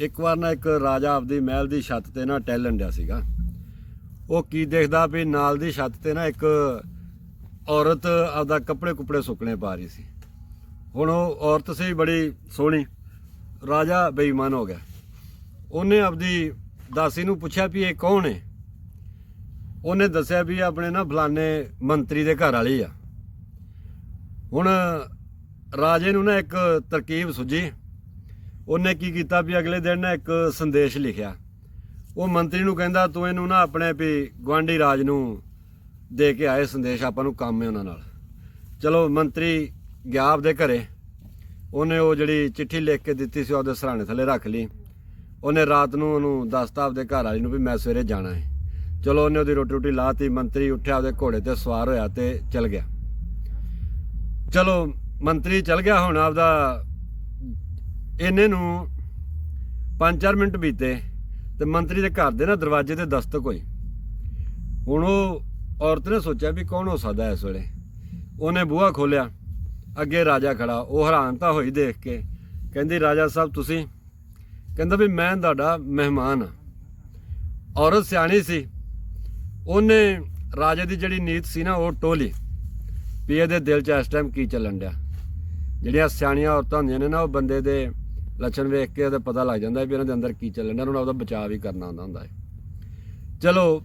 ਇੱਕ ਵਾਰ ਨਾ ਇੱਕ ਰਾਜਾ ਆਪਦੀ ਮਹਿਲ ਦੀ ਛੱਤ ਤੇ ਨਾ ਟਹਿਲਣ ਡਿਆ ਸੀਗਾ। ਉਹ ਕੀ ਦੇਖਦਾ ਵੀ ਨਾਲ ਦੀ ਛੱਤ ਤੇ ਨਾ ਇੱਕ ਔਰਤ ਆਪਦਾ ਕੱਪੜੇ ਕੁਪੜੇ ਸੁੱਕਣੇ ਪਾ ਰਹੀ ਸੀ। ਹੁਣ ਉਹ ਔਰਤ ਸੀ ਬੜੀ ਸੋਹਣੀ, ਰਾਜਾ ਬੇਈਮਾਨ ਹੋ ਗਿਆ। ਉਹਨੇ ਆਪਦੀ ਦਾਸੀ ਨੂੰ ਪੁੱਛਿਆ ਵੀ ਇਹ ਕੌਣ ਹੈ? ਉਹਨੇ ਦੱਸਿਆ ਵੀ ਆਪਣੇ ਨਾ ਫਲਾਣੇ ਮੰਤਰੀ ਦੇ ਘਰ ਵਾਲੀ ਆ। ਹੁਣ ਰਾਜੇ ਨੂੰ ਨਾ ਇੱਕ ਤਰਕੀਬ ਸੁਝੀ। ਉਹਨੇ ਕੀ ਕੀਤਾ ਵੀ ਅਗਲੇ ਦਿਨ ਨਾ ਇੱਕ ਸੰਦੇਸ਼ ਲਿਖਿਆ। ਉਹ ਮੰਤਰੀ ਨੂੰ ਕਹਿੰਦਾ, ਤੂੰ ਇਹਨੂੰ ਨਾ ਆਪਣੇ ਵੀ ਗਵਾਂਢੀ ਰਾਜ ਨੂੰ ਦੇ ਕੇ ਆਏ ਸੰਦੇਸ਼, ਆਪਾਂ ਨੂੰ ਕੰਮ ਹੈ ਉਹਨਾਂ ਨਾਲ। ਚਲੋ, ਮੰਤਰੀ ਗਿਆ ਆਪਦੇ ਘਰੇ। ਉਹਨੇ ਉਹ ਜਿਹੜੀ ਚਿੱਠੀ ਲਿਖ ਕੇ ਦਿੱਤੀ ਸੀ, ਉਹਦੇ ਸਰਾਣੇ ਥੱਲੇ ਰੱਖ ਲਈ। ਉਹਨੇ ਰਾਤ ਨੂੰ ਉਹਨੂੰ ਦੱਸਤਾ ਆਪਦੇ ਘਰ ਵਾਲੀ ਨੂੰ ਵੀ ਮੈਂ ਸਵੇਰੇ ਜਾਣਾ ਹੈ। ਚਲੋ, ਉਹਨੇ ਉਹਦੀ ਰੋਟੀ ਰੋਟੀ ਲਾਤੀ ਮੰਤਰੀ ਉੱਠਿਆ ਉਹਦੇ ਘੋੜੇ ਤੇ ਸਵਾਰ ਹੋਇਆ ਤੇ ਚਲ ਗਿਆ। ਚਲੋ, ਮੰਤਰੀ ਚਲ ਗਿਆ ਹੁਣ ਆਪਦਾ ਇਹਨੇ ਨੂੰ 5-4 ਮਿੰਟ ਬੀਤੇ ਤੇ ਮੰਤਰੀ ਦੇ ਘਰ ਦੇ ਨਾ ਦਰਵਾਜ਼ੇ ਤੇ ਦਸਤਕ ਹੋਈ। ਹੁਣ ਉਹ ਔਰਤ ਨੇ ਸੋਚਿਆ ਵੀ ਕੌਣ ਹੋ ਸਕਦਾ ਇਸ ਵੇਲੇ। ਉਹਨੇ ਬੂਹਾ ਖੋਲਿਆ ਅੱਗੇ ਰਾਜਾ ਖੜਾ। ਉਹ ਹੈਰਾਨ ਤਾਂ ਹੋਈ ਦੇਖ ਕੇ। ਕਹਿੰਦੀ, ਰਾਜਾ ਸਾਹਿਬ, ਤੁਸੀਂ ਕਹਿੰਦਾ ਵੀ, ਮੈਂ ਤੁਹਾਡਾ ਮਹਿਮਾਨ ਆ ਔਰਤ ਸਿਆਣੀ ਸੀ। ਉਹਨੇ ਰਾਜੇ ਦੀ ਜਿਹੜੀ ਨੀਤ ਸੀ ਨਾ, ਉਹ ਟੋਲੀ ਵੀ ਇਹਦੇ ਦਿਲ 'ਚ ਇਸ ਟਾਈਮ ਕੀ ਚੱਲਣ ਡਿਆ? ਜਿਹੜੀਆਂ ਸਿਆਣੀਆਂ ਔਰਤਾਂ ਹੁੰਦੀਆਂ ਨੇ ਨਾ, ਉਹ ਬੰਦੇ ਦੇ ਲੱਛਣ ਵੇਖ ਕੇ ਉਹਦਾ ਪਤਾ ਲੱਗ ਜਾਂਦਾ ਵੀ ਇਹਨਾਂ ਦੇ ਅੰਦਰ ਕੀ ਚੱਲਣ ਉਹਨਾਂ ਨੂੰ ਉਹਦਾ ਬਚਾਅ ਵੀ ਕਰਨਾ ਆਉਂਦਾ ਹੁੰਦਾ ਹੈ। ਚਲੋ,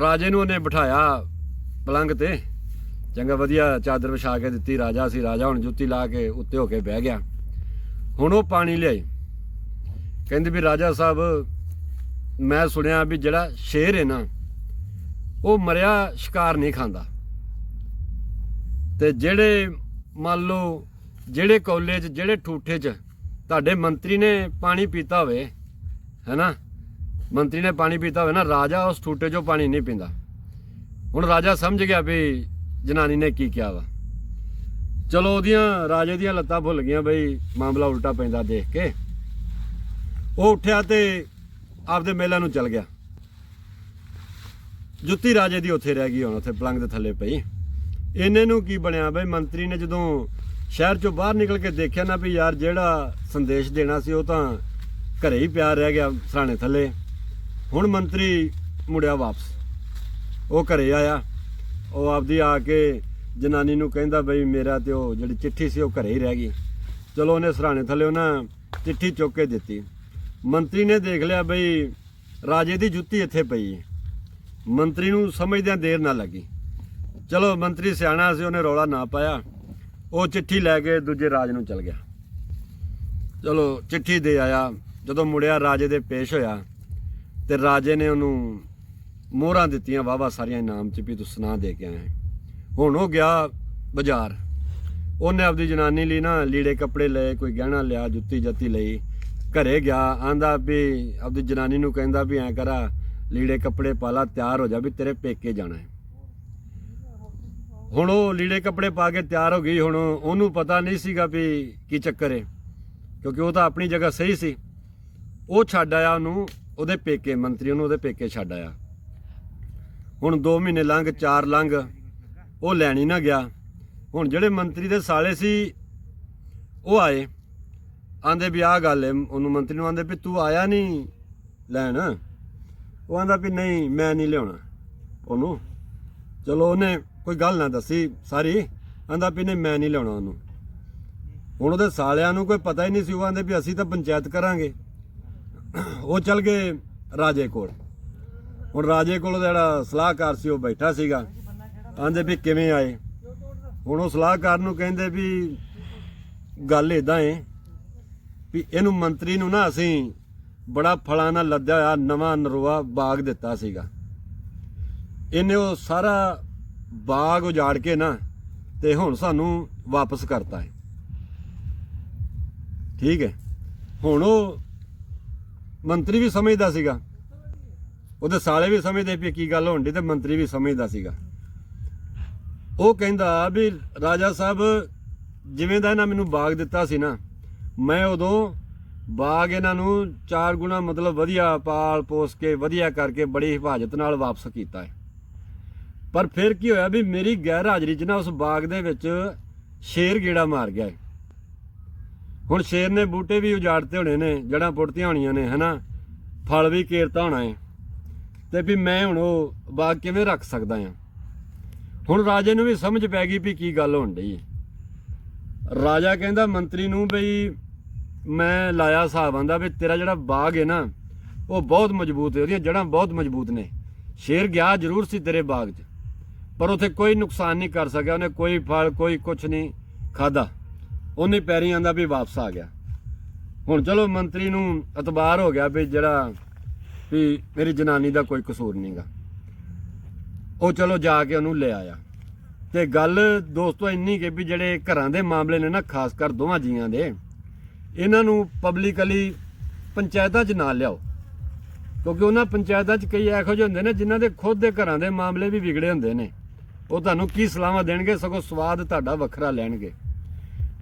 ਰਾਜੇ ਨੂੰ ਉਹਨੇ ਬਿਠਾਇਆ ਪਲੰਗ ਤੇ। ਚੰਗਾ, ਵਧੀਆ ਚਾਦਰ ਵਿਛਾ ਕੇ ਦਿੱਤੀ, ਰਾਜਾ ਸੀ, ਰਾਜਾ ਹੁਣ ਜੁੱਤੀ ਲਾ ਕੇ ਉੱਤੇ ਹੋ ਕੇ ਬਹਿ ਗਿਆ। ਹੁਣ ਉਹ ਪਾਣੀ ਲਿਆਈ। ਕਹਿੰਦੇ ਵੀ ਰਾਜਾ ਸਾਹਿਬ, ਮੈਂ ਸੁਣਿਆ ਵੀ ਜਿਹੜਾ ਸ਼ੇਰ ਹੈ ਨਾ, ਉਹ ਮਰਿਆ, ਸ਼ਿਕਾਰ ਨਹੀਂ ਖਾਂਦਾ। ਤੇ ਜਿਹੜੇ ਮੰਨ ਲਓ, ਜਿਹੜੇ ਕੌਲੇ 'ਚ, ਜਿਹੜੇ ਠੂਠੇ 'ਚ ਤੁਹਾਡੇ ਮੰਤਰੀ ਨੇ ਪਾਣੀ ਪੀਤਾ ਹੋਵੇ, ਹੈਨਾ? ਮੰਤਰੀ ਨੇ ਪਾਣੀ ਪੀਤਾ ਹੋਵੇ ਨਾ, ਰਾਜਾ ਉਸ ਠੂਠੇ 'ਚੋਂ ਪਾਣੀ ਨਹੀਂ ਪੀਂਦਾ। ਹੁਣ ਰਾਜਾ ਸਮਝ ਗਿਆ ਵੀ ਜਨਾਨੀ ਨੇ ਕੀ ਕਿਹਾ ਵਾ। ਚਲੋ ਉਹਦੀਆਂ, ਰਾਜੇ ਦੀਆਂ ਲੱਤਾਂ ਭੁੱਲ ਗਈਆਂ ਬਈ, ਮਾਮਲਾ ਉਲਟਾ ਪੈਂਦਾ ਦੇਖ ਕੇ। ਉਹ ਉੱਠਿਆ ਤੇ ਆਪਦੇ ਮੇਲਾ ਨੂੰ ਚਲ ਗਿਆ। ਜੁੱਤੀ ਰਾਜੇ ਦੀ ਉੱਥੇ ਰਹਿ ਗਈ ਹੁਣ, ਉੱਥੇ ਪਲੰਗ ਦੇ ਥੱਲੇ ਪਈ। ਇਹਨੇ ਨੂੰ ਕੀ ਬਣਿਆ ਬਈ, ਮੰਤਰੀ ਨੇ ਜਦੋਂ ਸ਼ਹਿਰ ਚੋਂ ਬਾਹਰ ਨਿਕਲ ਕੇ ਦੇਖਿਆ ਨਾ ਵੀ ਯਾਰ ਜਿਹੜਾ ਸੰਦੇਸ਼ ਦੇਣਾ ਸੀ ਉਹ ਤਾਂ ਘਰੇ ਹੀ ਪਿਆ ਰਹਿ ਗਿਆ ਸਰਾਣੇ ਥੱਲੇ। ਹੁਣ ਮੰਤਰੀ ਮੁੜਿਆ ਵਾਪਸ। ਉਹ ਘਰੇ ਆਇਆ। ਉਹ ਆਪਦੀ ਆ ਕੇ ਜਨਾਨੀ ਨੂੰ ਕਹਿੰਦਾ ਬਈ ਮੇਰਾ ਤੇ ਉਹ ਜਿਹੜੀ ਚਿੱਠੀ ਸੀ ਉਹ ਘਰੇ ਹੀ ਰਹਿ ਗਈ। ਚਲੋ ਉਹਨੇ ਸਰਾਣੇ ਥੱਲੇ ਉਹਨਾਂ ਚਿੱਠੀ ਚੁੱਕ ਕੇ ਦਿੱਤੀ। ਮੰਤਰੀ ਨੇ ਦੇਖ ਲਿਆ ਬਈ ਰਾਜੇ ਦੀ ਜੁੱਤੀ ਇੱਥੇ ਪਈ ਮੰਤਰੀ ਨੂੰ ਸਮਝਦਿਆਂ ਦੇਰ ਨਾ ਲੱਗੀ। ਚਲੋ ਮੰਤਰੀ ਸਿਆਣਾ ਸੀ, ਉਹਨੇ ਰੌਲਾ ਨਾ ਪਾਇਆ। ਉਹ ਚਿੱਠੀ ਲੈ ਕੇ ਦੂਜੇ ਰਾਜ ਨੂੰ ਚਲ ਗਿਆ। ਚਲੋ, ਚਿੱਠੀ ਦੇ ਆਇਆ। ਜਦੋਂ ਮੁੜਿਆ, ਰਾਜੇ ਦੇ ਪੇਸ਼ ਹੋਇਆ ਤੇ ਰਾਜੇ ਨੇ ਉਹਨੂੰ ਮੋਹਰਾਂ ਦਿੱਤੀਆਂ ਵਾਵਾ ਸਾਰੀਆਂ ਇਨਾਮ ਚ ਵੀ ਤੂੰ ਸੁਨਾ ਦੇ ਕੇ ਆਇਆ ਹੁਣ ਉਹ ਗਿਆ ਬਾਜ਼ਾਰ। ਉਹਨੇ ਆਪਦੀ ਜਨਾਨੀ ਲਈ ਨਾ ਲੀੜੇ ਕੱਪੜੇ ਲਏ, ਕੋਈ ਗਹਿਣਾ ਲਿਆ, ਜੁੱਤੀ ਜੱਤੀ ਲਈ। ਘਰੇ ਗਿਆ, ਆਂਦਾ ਵੀ, ਆਪਦੀ ਜਨਾਨੀ ਨੂੰ ਕਹਿੰਦਾ ਵੀ, ਐ ਕਰਾ, ਲੀੜੇ ਕੱਪੜੇ ਪਾ ਲਾ, ਤਿਆਰ ਹੋ ਜਾ ਵੀ ਤੇਰੇ ਪੇਕੇ ਜਾਣਾ ਹੈ। ਹੁਣ ਉਹ ਲੀੜੇ ਕੱਪੜੇ ਪਾ ਕੇ ਤਿਆਰ ਹੋ ਗਈ, ਹੁਣ ਉਹਨੂੰ ਪਤਾ ਨਹੀਂ ਸੀਗਾ ਵੀ ਕੀ ਚੱਕਰ ਹੈ ਕਿਉਂਕਿ ਉਹ ਤਾਂ ਆਪਣੀ ਜਗ੍ਹਾ ਸਹੀ ਸੀ। ਉਹ ਛੱਡ ਆਇਆ ਉਹਨੂੰ, ਉਹਦੇ ਪੇਕੇ, ਮੰਤਰੀ ਉਹਨੂੰ ਉਹਦੇ ਪੇਕੇ ਛੱਡ ਆਇਆ। ਹੁਣ 2 ਮਹੀਨੇ ਲੰਘ 4 ਲੰਘ, ਉਹ ਲੈਣੀ ਨਾ ਗਿਆ। ਹੁਣ ਜਿਹੜੇ ਮੰਤਰੀ ਦੇ ਸਾਲੇ ਸੀ, ਉਹ ਆਏ। ਆਂਦੇ ਵੀ ਆਹ ਗੱਲ ਹੈ ਉਹਨੂੰ ਮੰਤਰੀ ਨੂੰ ਆਂਦੇ ਵੀ ਤੂੰ ਆਇਆ ਨਹੀਂ ਲੈਣ। ਉਹ ਆਂਦਾ ਵੀ ਨਹੀਂ, ਮੈਂ ਨਹੀਂ ਲਿਆਉਣਾ ਉਹਨੂੰ। ਚਲੋ ਉਹਨੇ ਕੋਈ ਗੱਲ ਨਾ ਦੱਸੀ ਸਾਰੀ। ਆਂਦਾ ਵੀ ਨਹੀਂ, ਮੈਂ ਨਹੀਂ ਲਿਆਉਣਾ ਉਹਨੂੰ। ਹੁਣ ਉਹਦੇ ਸਾਲਿਆਂ ਨੂੰ ਕੋਈ ਪਤਾ ਹੀ ਨਹੀਂ ਸੀ, ਉਹ ਆਂਦੇ ਵੀ ਅਸੀਂ ਤਾਂ ਪੰਚਾਇਤ ਕਰਾਂਗੇ। ਉਹ ਚੱਲ ਗਏ ਰਾਜੇ ਕੋਲ। ਹੁਣ ਰਾਜੇ ਕੋਲ ਜਿਹੜਾ ਸਲਾਹਕਾਰ ਸੀ, ਉਹ ਬੈਠਾ ਸੀਗਾ। ਆਂਦੇ ਵੀ ਕਿਵੇਂ ਆਏ। ਹੁਣ ਉਹ ਸਲਾਹਕਾਰ ਨੂੰ ਕਹਿੰਦੇ ਵੀ ਗੱਲ ਇਦਾਂ ਏ ਵੀ ਇਹਨੂੰ ਮੰਤਰੀ ਨੂੰ ਨਾ ਅਸੀਂ ਬੜਾ ਫਲਾਂ ਨਾਲ ਲੱਦਿਆ ਹੋਇਆ, ਨਵਾਂ ਨਰਵਾ ਬਾਗ ਦਿੱਤਾ ਸੀਗਾ। ਇਹਨੇ ਉਹ ਸਾਰਾ ਬਾਗ ਉਜਾੜ ਕੇ ਨਾ ਤੇ ਹੁਣ ਸਾਨੂੰ ਵਾਪਸ ਕਰਤਾ ਹੈ ਠੀਕ ਹੈ ਹੁਣ ਉਹ ਮੰਤਰੀ ਵੀ ਸਮਝਦਾ ਸੀਗਾ। ਉਹਦੇ ਸਾਲੇ ਵੀ ਸਮਝਦੇ ਵੀ ਕੀ ਗੱਲ ਹੋਣ ਦੀ ਤੇ ਮੰਤਰੀ ਵੀ ਸਮਝਦਾ ਸੀਗਾ। ਉਹ ਕਹਿੰਦਾ ਵੀ ਰਾਜਾ ਸਾਹਿਬ ਜਿਵੇਂ ਦਾ ਇਹਨਾਂ ਮੈਨੂੰ ਬਾਗ ਦਿੱਤਾ ਸੀ ਨਾ, ਮੈਂ ਉਦੋਂ ਬਾਗ ਇਹਨਾਂ ਨੂੰ ਚਾਰ ਗੁਣਾ ਮਤਲਬ ਵਧੀਆ ਪਾਲ ਪੋਸ ਕੇ ਵਧੀਆ ਕਰਕੇ ਬੜੀ ਹਿਫਾਜ਼ਤ ਨਾਲ ਵਾਪਸ ਕੀਤਾ ਹੈ ਪਰ ਫਿਰ ਕੀ ਹੋਇਆ ਵੀ ਮੇਰੀ ਗੈਰ ਹਾਜ਼ਰੀ 'ਚ ਨਾ ਉਸ ਬਾਗ ਦੇ ਵਿੱਚ ਸ਼ੇਰ ਗੇੜਾ ਮਾਰ ਗਿਆ ਹੁਣ ਸ਼ੇਰ ਨੇ ਬੂਟੇ ਵੀ ਉਜਾੜਤੇ ਹੋਣੇ ਨੇ ਜੜਾਂ ਪੁੱਟਤੀਆਂ ਹੋਣੀਆਂ ਨੇ, ਹਨਾ? ਫਲ ਵੀ ਕੇਰਤਾ ਹੋਣਾ ਹੈ ਤੇ ਵੀ ਮੈਂ ਹੁਣ ਉਹ ਬਾਗ ਕਿਵੇਂ ਰੱਖ ਸਕਦਾ ਆ? ਹੁਣ ਰਾਜੇ ਨੂੰ ਵੀ ਸਮਝ ਪੈ ਗਈ ਵੀ ਕੀ ਗੱਲ ਹੋਣ ਡਈ ਰਾਜਾ ਕਹਿੰਦਾ ਮੰਤਰੀ ਨੂੰ ਬਈ ਮੈਂ ਲਾਇਆ ਹਿਸਾਬ ਆਂਦਾ ਵੀ ਤੇਰਾ ਜਿਹੜਾ ਬਾਗ ਹੈ ਨਾ, ਉਹ ਬਹੁਤ ਮਜ਼ਬੂਤ ਹੈ ਉਹਦੀਆਂ ਜੜਾਂ ਬਹੁਤ ਮਜ਼ਬੂਤ ਨੇ। ਸ਼ੇਰ ਗਿਆ ਜ਼ਰੂਰ ਸੀ ਤੇਰੇ ਬਾਗ 'ਚ। ਪਰ ਉਥੇ ਕੋਈ ਨੁਕਸਾਨ ਨਹੀਂ ਕਰ ਸਕਿਆ, ਉਹਨੇ ਕੋਈ ਫਲ, ਕੋਈ ਕੁਝ ਨਹੀਂ ਖਾਦਾ ਉਹਨੇ ਪੈਰੀ ਆਂਦਾ ਵੀ ਵਾਪਸ ਆ ਗਿਆ। ਹੁਣ ਚਲੋ ਮੰਤਰੀ ਨੂੰ ਇਤਬਾਰ ਹੋ ਗਿਆ ਵੀ ਜਿਹੜਾ ਵੀ ਮੇਰੀ ਜਨਾਨੀ ਦਾ ਕੋਈ ਕਸੂਰ ਨਹੀਂਗਾ। ਉਹ ਚਲੋ ਜਾ ਕੇ ਉਹਨੂੰ ਲੈ ਆਇਆ। ਤੇ ਗੱਲ ਦੋਸਤੋ ਇੰਨੀ ਕਿ ਵੀ ਜਿਹੜੇ ਘਰਾਂ ਦੇ ਮਾਮਲੇ ਨੇ ਨਾ, ਖਾਸ ਕਰ ਦੋਵਾਂ ਜੀਆਂ ਦੇ, ਇਹਨਾਂ ਨੂੰ ਪਬਲਿਕਲੀ ਪੰਚਾਇਤਾਂ 'ਚ ਨਾ ਲਿਆਓ। ਕਿਉਂਕਿ ਉਹਨਾਂ ਪੰਚਾਇਤਾਂ 'ਚ ਕਈ ਇਹੋ ਜਿਹੇ ਹੁੰਦੇ ਨੇ ਜਿਨ੍ਹਾਂ ਦੇ ਖੁਦ ਦੇ ਘਰਾਂ ਦੇ ਮਾਮਲੇ ਵੀ ਵਿਗੜੇ ਹੁੰਦੇ ਨੇ। ਉਹ ਤੁਹਾਨੂੰ ਕੀ ਸਲਾਹਾਂ ਦੇਣਗੇ? ਸਗੋਂ ਸਵਾਦ ਤੁਹਾਡਾ ਵੱਖਰਾ ਲੈਣਗੇ।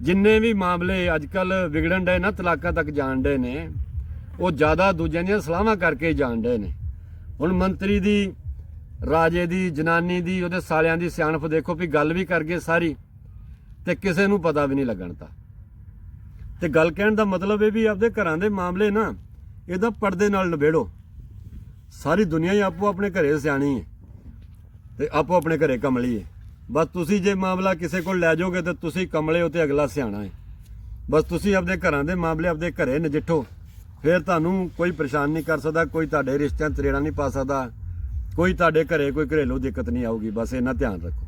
ਜਿੰਨੇ ਵੀ ਮਾਮਲੇ ਅੱਜ ਅੱਜਕੱਲ ਵਿਗੜਨ ਡਏ ਨਾ, ਤਲਾਕਾਂ ਤੱਕ ਜਾਣ ਡਏ ਨੇ, ਉਹ ਜ਼ਿਆਦਾ ਦੂਜਿਆਂ ਦੀਆਂ ਸਲਾਹਾਂ ਕਰਕੇ ਜਾਣ ਡਏ ਨੇ। ਹੁਣ ਮੰਤਰੀ ਦੀ, ਰਾਜੇ ਦੀ, ਜਨਾਨੀ ਦੀ, ਉਹਦੇ ਸਾਲਿਆਂ ਦੀ ਸਿਆਣਪ ਦੇਖੋ ਵੀ ਗੱਲ ਵੀ ਕਰ ਗਏ ਸਾਰੀ, ਤੇ ਕਿਸੇ ਨੂੰ ਪਤਾ ਵੀ ਨਹੀਂ ਲੱਗਣ ਤਾਂ। ਤੇ ਗੱਲ ਕਹਿਣ ਦਾ ਮਤਲਬ ਇਹ ਵੀ ਆਪਦੇ ਘਰਾਂ ਦੇ ਮਾਮਲੇ ਨਾ, ਇਹਦਾ ਪਰਦੇ ਨਾਲ ਨਿਬੇੜੋ। ਸਾਰੀ ਦੁਨੀਆ ਹੀ ਆਪੋ ਆਪਣੇ ਘਰੇ ਸਿਆਣੀ ਹੈ। ਤੇ ਆਪੋ ਆਪਣੇ ਘਰੇ ਕਮਲੀ ਹੈ ਬਸ ਤੁਸੀਂ ਜੇ ਮਾਮਲਾ ਕਿਸੇ ਕੋਲ ਲੈ ਜਾਓਗੇ ਤੇ ਤੁਸੀਂ ਕਮਲੇ ਹੋ ਤੇ ਅਗਲਾ ਸਿਆਣਾ ਹੈ ਬਸ ਤੁਸੀਂ ਆਪਦੇ ਘਰਾਂ ਦੇ ਮਾਮਲੇ ਆਪਦੇ ਘਰੇ ਨਜਿੱਠੋ। ਫਿਰ ਤੁਹਾਨੂੰ ਕੋਈ ਪਰੇਸ਼ਾਨ ਨਹੀਂ ਕਰ ਸਕਦਾ, ਕੋਈ ਤੁਹਾਡੇ ਰਿਸ਼ਤਿਆਂ 'ਚ ਰੇੜਾ ਨਹੀਂ ਪਾ ਸਕਦਾ। ਕੋਈ ਤੁਹਾਡੇ ਘਰੇ ਕੋਈ ਘਰੇਲੂ ਦਿੱਕਤ ਨਹੀਂ ਆਊਗੀ, ਬਸ ਇਹਨਾਂ ਧਿਆਨ ਰੱਖੋ।